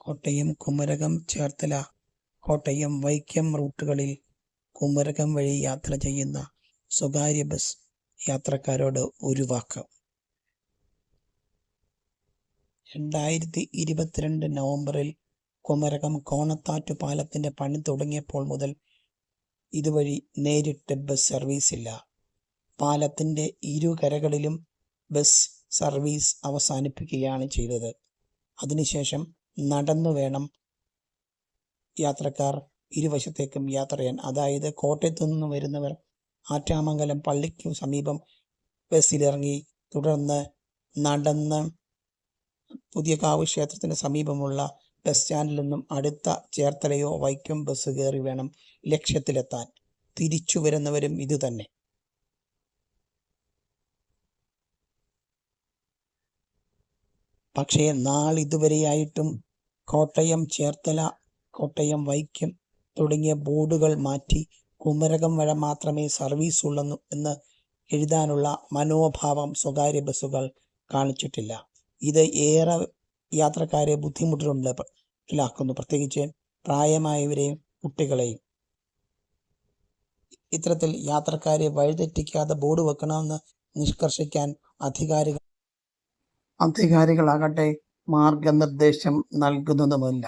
കോട്ടയം കുമരകം ചേർത്തല. കോട്ടയം വൈക്കം റൂട്ടുകളിൽ കുമരകം വഴി യാത്ര ചെയ്യുന്ന സ്വകാര്യ ബസ് യാത്രക്കാരോട് ഒരു വാക്ക്. രണ്ടായിരത്തി ഇരുപത്തിരണ്ട് നവംബറിൽ കുമരകം കോണത്താറ്റു പാലത്തിന്റെ പണി തുടങ്ങിയപ്പോൾ മുതൽ ഇതുവഴി നേരിട്ട് ബസ് സർവീസ് ഇല്ല പാലത്തിന്റെ ഇരുകരകളിലും ബസ് സർവീസ് അവസാനിപ്പിക്കുകയാണ് ചെയ്തത്. അതിനുശേഷം നടന്നു വേണം യാത്രക്കാർ ഇരുവശത്തേക്കും യാത്ര ചെയ്യാൻ. അതായത് കോട്ടയത്തു നിന്ന് വരുന്നവർ ആറ്റാമംഗലം പള്ളിക്കു സമീപം ബസ്സിലിറങ്ങി തുടർന്ന് നടന്ന് പുതിയ കാവ് ക്ഷേത്രത്തിന് സമീപമുള്ള ബസ് സ്റ്റാൻഡിൽ നിന്നും അടുത്ത ചേർത്തലയോ വൈക്കം ബസ് കയറി വേണം ലക്ഷ്യത്തിലെത്താൻ. തിരിച്ചു വരുന്നവരും ഇതുതന്നെ. പക്ഷേ നാളിതുവരെയായിട്ടും കോട്ടയം ചേർത്തല കോട്ടയം വൈക്കം തുടങ്ങിയ ബോർഡുകൾ മാറ്റി കുമരകം വഴ മാത്രമേ സർവീസ് ഉള്ളെന്നു എന്ന് എഴുതാനുള്ള മനോഭാവം സ്വകാര്യ ബസ്സുകൾ കാണിച്ചിട്ടില്ല. ഇത് ഏറെ യാത്രക്കാരെ ബുദ്ധിമുട്ടിലുണ്ടാക്കുന്നു പ്രത്യേകിച്ച് പ്രായമായവരെയും കുട്ടികളെയും. ഇത്തരത്തിൽ യാത്രക്കാരെ വഴിതെറ്റിക്കാതെ ബോർഡ് വെക്കണമെന്ന് നിഷ്കർഷിക്കാൻ അധികാരികൾ അധികാരികളാകട്ടെ മാർഗനിർദ്ദേശം നൽകുന്നതുമില്ല.